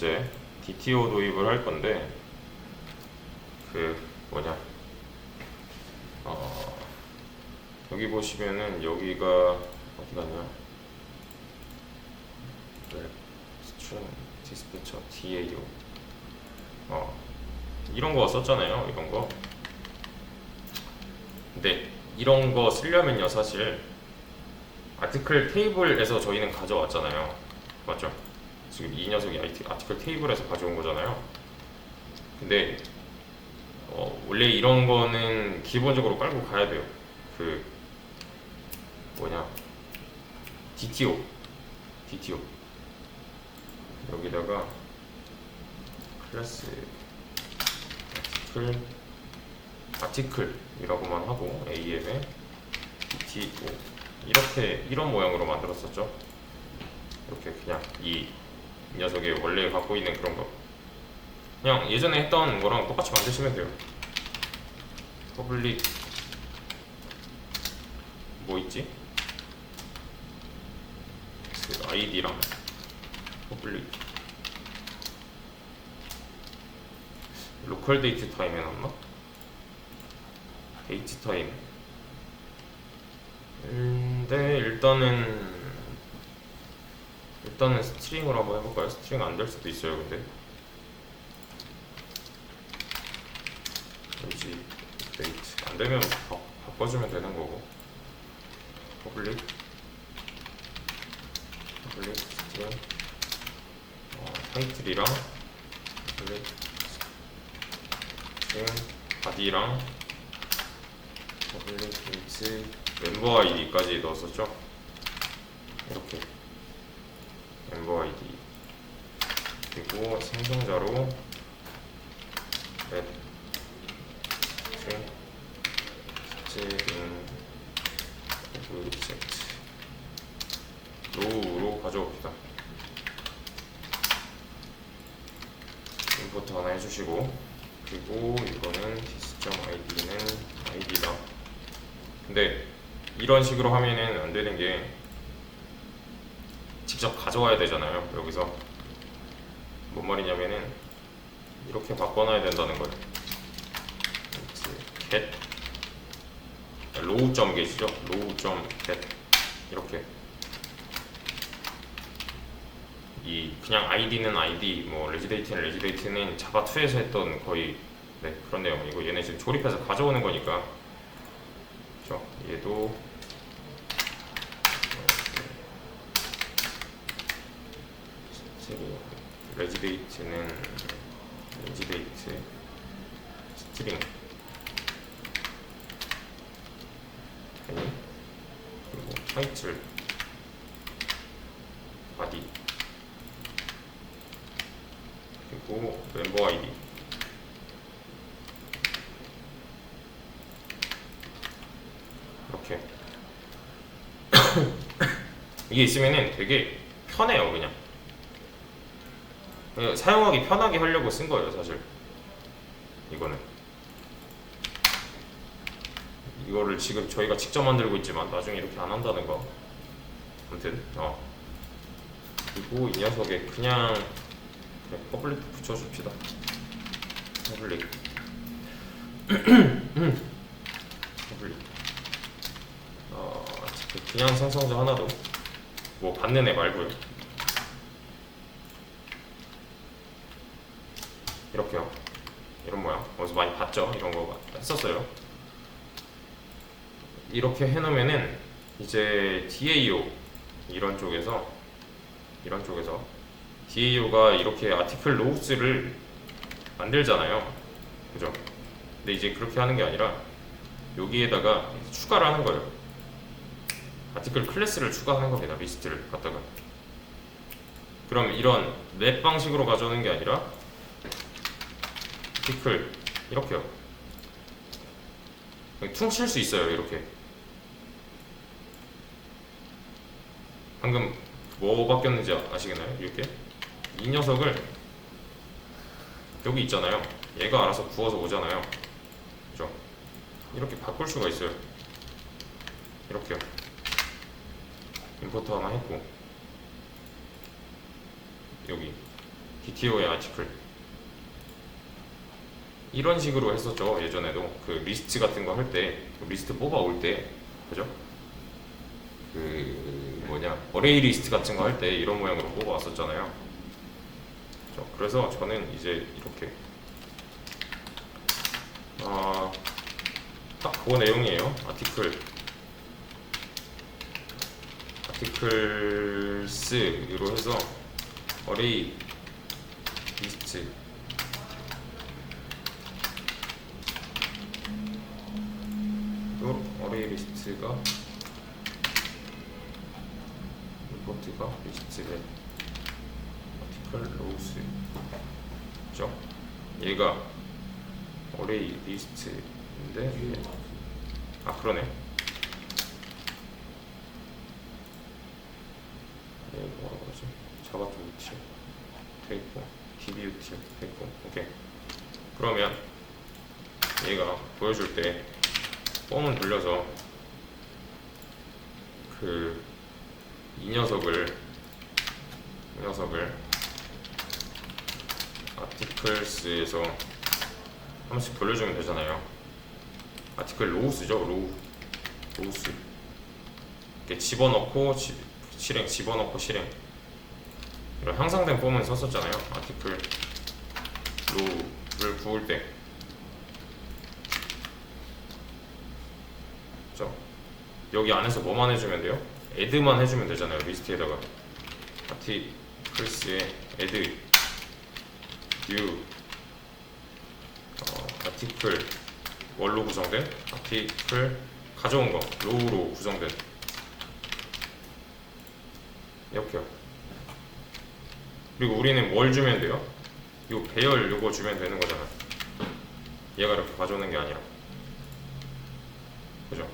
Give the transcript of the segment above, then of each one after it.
번째 DTO 도입을 할 건데 그 뭐냐? 어 여기 보시면은 여기가 어디 네, 스트링 디스패처 DAO 어 이런 거 썼잖아요 이런 거. 근데 이런 거 쓰려면요 사실 아티클 테이블에서 저희는 가져왔잖아요. 맞죠? 지금 이 녀석이 아티클 테이블에서 가져온 거잖아요. 근데 어, 원래 이런 거는 기본적으로 깔고 가야 돼요. 그 뭐냐. DTO DTO 여기다가 클래스 아티클 아티클이라고만 하고 AM에 DTO 이렇게 이런 모양으로 만들었었죠. 이렇게 그냥 이 녀석이 원래 갖고 있는 그런 거. 그냥 예전에 했던 거랑 똑같이 만드시면 돼요. 퍼블릭. 뭐 있지? 그 아이디랑 퍼블릭. 로컬 데이트 타임 해놨나? 데이트 타임. 음, 네 일단은 일단은 스트링으로 한번 해볼까요? 스트링 안 될 수도 있어요 근데. 왠지 데이트. 안 되면 바, 바꿔주면 되는 거고. 퍼블릭. 퍼블릭 스트링. 어, 타이틀이랑 퍼블릭 스트링 바디랑 퍼블릭 데이트 멤버 아이디까지 넣었었죠? 이렇게 멤버 아이디 그리고 생성자로 앱 스트링 오브젝트 로우로 가져옵시다. 임포트 하나 해주시고 그리고 이거는 dis.id는 id다. 근데 이런 식으로 하면은 안 되는 게 직접 가져와야 되잖아요. 여기서 뭔 말이냐면은 이렇게 바꿔놔야 된다는 거예요. get 로우 점 get이죠. 로우 점 get 이렇게 이 그냥 id는 id 뭐 레지데이트는 레지데이트는 자바 2에서 했던 거의 네 그런 내용이고 얘네 지금 조립해서 가져오는 거니까 그렇죠. 얘도 스트링 레지데이트는 레지데이트 스트링. 그리고 타이틀. 바디. 그리고 멤버 아이디. 이렇게 이게 있으면은 되게 편해요 그냥 사용하기 편하게 하려고 쓴 거예요 사실. 이거는. 이거를 지금 저희가 직접 만들고 있지만 나중에 이렇게 안 한다는 거. 아무튼 어. 그리고 이 녀석에 그냥 그냥 퍼블릭 붙여줍시다. 퍼블릭. 퍼블릭. 어 그냥 생성자 하나도 뭐 받는 애 말고요 이렇게요. 이런 모양. 어디서 많이 봤죠? 이런 거 했었어요. 이렇게 해놓으면은 이제 DAO 이런 쪽에서 이런 쪽에서 DAO가 이렇게 아티클 로우스를 만들잖아요. 그죠? 근데 이제 그렇게 하는 게 아니라 여기에다가 추가를 하는 거예요. 아티클 클래스를 추가하는 겁니다. 리스트를 갖다가. 그럼 이런 맵 방식으로 가져오는 게 아니라 피클 이렇게요. 퉁칠 수 있어요 이렇게. 방금 뭐 바뀌었는지 아시겠나요? 이렇게 이 녀석을 여기 있잖아요. 얘가 알아서 구워서 오잖아요. 그죠? 이렇게 바꿀 수가 있어요. 이렇게요. 임포트 하나 했고 여기 DTO의 아티클 이런 식으로 했었죠 예전에도 그 리스트 같은 거 할 때 리스트 뽑아 올 때 그죠? 그 뭐냐 어레이 리스트 같은 거 할 때 이런 모양으로 뽑아 왔었잖아요. 그죠? 그래서 저는 이제 이렇게 아, 딱 그거 내용이에요. 아티클 아티클스로 해서 어레이 리스트 27과 리포트가 27에 아티클 로우스죠 얘가 어레이 리스트인데 예. 아 그러네. 얘 뭐라고 하지? 자바 뷰티 되있고 d뷰티 되있고 오케이. 그러면 얘가 보여줄 때 뻥을 돌려서 그 이 녀석을 이 녀석을 아티클스에서 한 번씩 돌려주면 되잖아요. 아티클 로우스죠, 로우 로우스. 이렇게 집어넣고 지, 실행, 집어넣고 실행. 이런 향상된 폼은 썼었잖아요. 아티클 로우를 구울 때. 그죠? 여기 안에서 뭐만 해주면 돼요? 애드만 해주면 되잖아요 리스트에다가. 애드 뉴 어, 아티클 월로 구성된 아티클 가져온 거 로우로 구성된. 이렇게요. 그리고 우리는 뭘 주면 돼요? 요 배열 요거 주면 되는 거잖아. 얘가 이렇게 가져오는 게 아니라 그죠?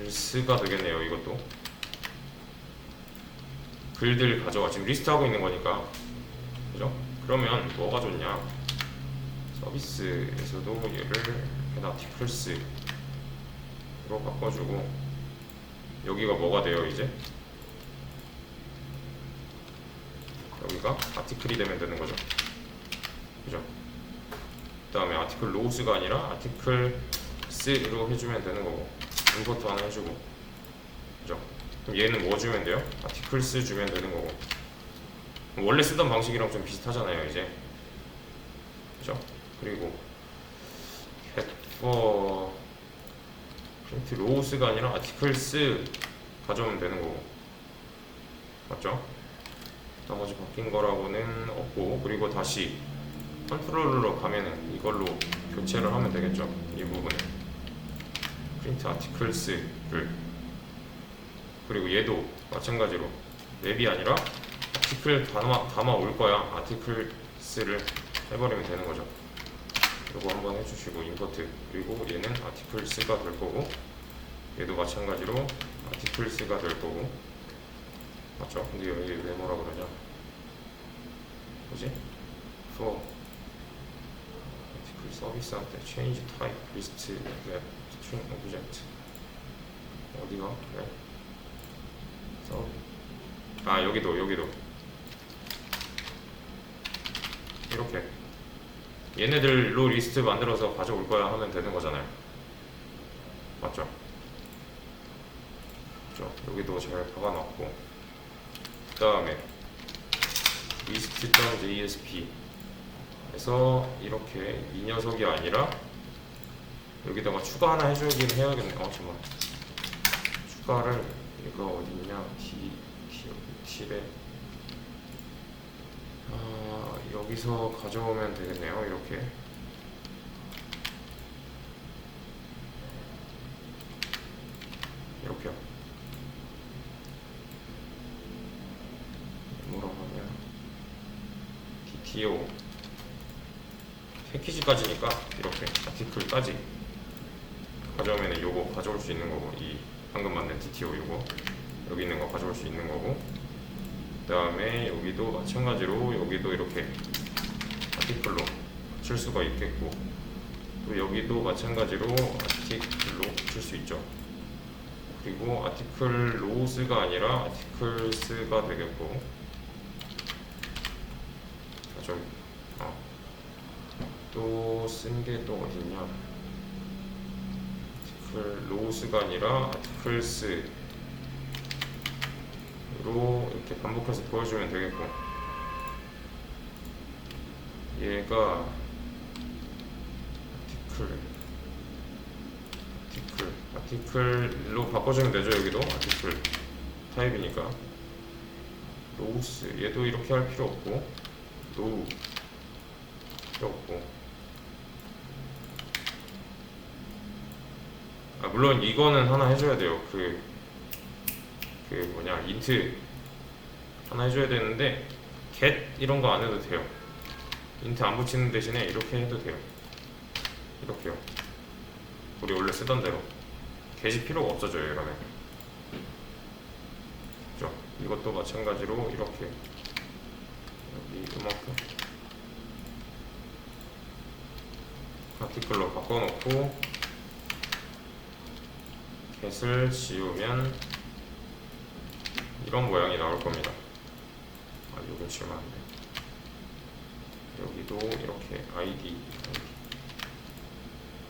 아티클스가 되겠네요 이것도 글들 가져와. 지금 리스트 하고 있는 거니까. 그죠? 그러면 뭐가 좋냐? 서비스에서도 얘를 그냥 아티클스로 바꿔주고. 여기가 뭐가 돼요 이제? 여기가 아티클이 되면 되는 거죠? 그죠? 그 다음에 아티클 로우스가 아니라 아티클 스로 해주면 되는 거고 임포트 하나 해주고 그죠? 그럼 얘는 뭐 주면 돼요? 아티클스 주면 되는 거고 원래 쓰던 방식이랑 좀 비슷하잖아요 이제 그죠? 그리고 겟퍼 프린트 로우스가 아니라 아티클스 가져오면 되는 거고 맞죠? 나머지 바뀐 거라고는 없고 그리고 다시 컨트롤러 가면은 이걸로 교체를 하면 되겠죠 이 부분을 프린트 아티클스를 그리고 얘도 마찬가지로 맵이 아니라 아티클 담아, 담아 올 거야. 아티클스를 해버리면 되는 거죠. 이거 한번 해주시고 임포트. 그리고 얘는 아티클스가 될 거고 얘도 마찬가지로 아티클스가 될 거고. 맞죠? 근데 여기 왜 뭐라 그러냐? 뭐지? for 아티클 서비스한테 change type list web string object 어디가? 네. 서. 아 여기도 여기도 이렇게 얘네들로 리스트 만들어서 가져올 거야 하면 되는 거잖아요 맞죠? 그죠? 여기도 잘 박아놨고 그 다음에 list.jsp 에서 이렇게 이 녀석이 아니라 여기다가 추가 하나 해주긴 해야겠네. 어 잠깐만 추가를 얘가 어디있냐? T t t래 아 여기서 가져오면 되겠네요 이렇게. 이렇게요. 하냐? DTO 패키지까지니까 이렇게. 아티클까지 가져오면 요거 가져올 수 있는 거고 이 방금 만든 DTO 요거 여기 있는 거 가져올 수 있는 거고 그 다음에 여기도 마찬가지로 여기도 이렇게 아티클로 칠 수가 있겠고 또 여기도 마찬가지로 아티클로 칠 수 있죠 그리고 아티클 로스가 아니라 아티클스가 되겠고 아, 좀 어. 또쓴 게 또 어딨냐 아티클 로스가 아니라 아티클스로 이렇게 반복해서 보여주면 되겠고 얘가 아티클 아티클 아티클로 바꿔주면 되죠 여기도? 아티클 타입이니까. 로우스 얘도 이렇게 할 필요 없고 노우 필요 없고 아 물론 이거는 하나 해줘야 돼요. 그 그 뭐냐 인트 하나 해줘야 되는데 get 이런 거 안 해도 돼요. 인트 안 붙이는 대신에 이렇게 해도 돼요. 이렇게요. 우리 원래 쓰던 대로. 게시 필요가 없어져요 이러면. 그죠? 이것도 마찬가지로 이렇게. 여기 이만큼. 아티클로 바꿔놓고 get을 지우면 이런 모양이 나올 겁니다 아 이거 지우면 안 돼 여기도 이렇게 ID.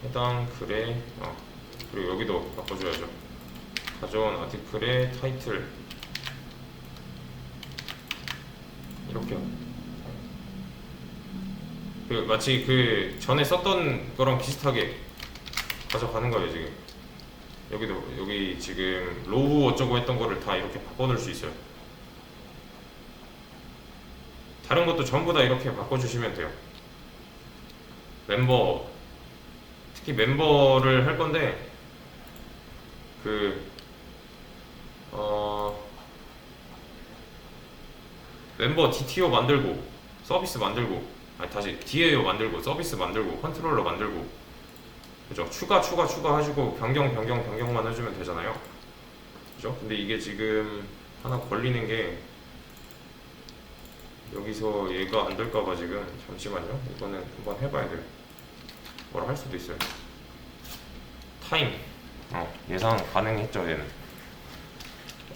해당 글에 어, 그리고 여기도 바꿔줘야죠. 가져온 아티클의 타이틀 이렇게요. 그 마치 그 전에 썼던 거랑 비슷하게 가져가는 거예요 지금. 여기도 여기 지금 로우 어쩌고 했던 거를 다 이렇게 바꿔놓을 수 있어요. 다른 것도 전부 다 이렇게 바꿔주시면 돼요. 멤버 특히 멤버를 할 건데 그 어, 멤버 DTO 만들고 서비스 만들고 아니 다시 DAO 만들고 서비스 만들고 컨트롤러 만들고 그죠 추가 추가 추가 해주고 변경 변경 변경만 해주면 되잖아요 그죠 근데 이게 지금 하나 걸리는 게 여기서 얘가 안 될까봐 지금 잠시만요 이거는 한번 해봐야 돼요 뭐라 할 수도 있어요. 타임. 어, 예상 가능했죠, 얘는.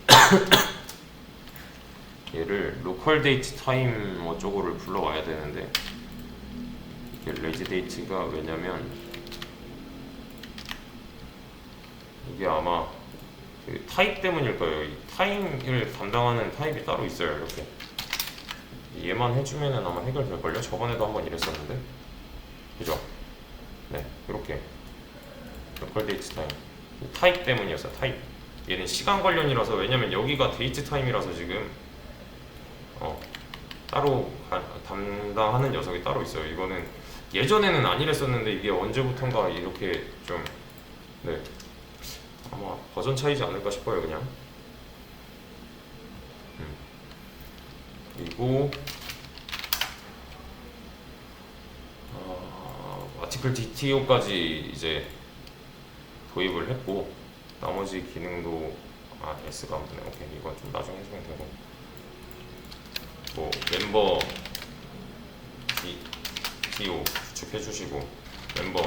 얘를 로컬 데이트 타임 뭐 저거를 불러와야 되는데 이게 레지 데이트가 왜냐면 이게 아마 그 타입 때문일 거예요. 이 타임을 담당하는 타입이 따로 있어요, 이렇게. 얘만 해주면은 아마 해결될 걸요. 저번에도 한번 이랬었는데, 그죠? 네, 이렇게 로컬 데이트 타임 타입 때문이었어 타입 얘는 시간 관련이라서 왜냐면 여기가 데이트 타임이라서 지금 어 따로 가- 담당하는 녀석이 따로 있어요 이거는 예전에는 안 이랬었는데 이게 언제부턴가 이렇게 좀 네 아마 버전 차이지 않을까 싶어요 그냥. 음. 그리고 어, 아티클 DTO까지 이제 도입을 했고 나머지 기능도 아 S가 안 되네. 오케이. 이건 좀 나중에 해주면 되고. 뭐 멤버 D, DO 구축해 주시고 멤버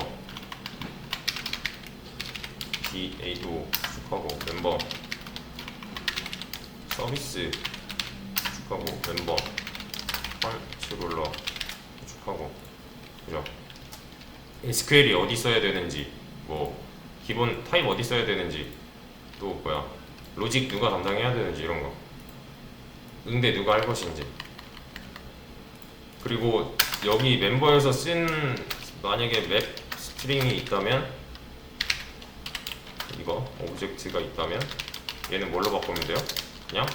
DA도 구축하고 멤버 서비스 구축하고 멤버 컨트롤러 구축하고 그죠? SQL이 어디 써야 되는지, 뭐 기본 타입 어디 써야 되는지, 또 뭐야? 로직 누가 담당해야 되는지 이런 거, 응대 누가 할 것인지, 그리고 여기 멤버에서 쓴 만약에 맵 스트링이 있다면 이거 오브젝트가 있다면 얘는 뭘로 바꾸면 돼요? 그냥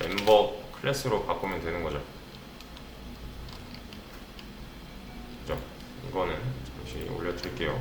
멤버 클래스로 바꾸면 되는 거죠. 그죠? 이거는 잠시 올려드릴게요.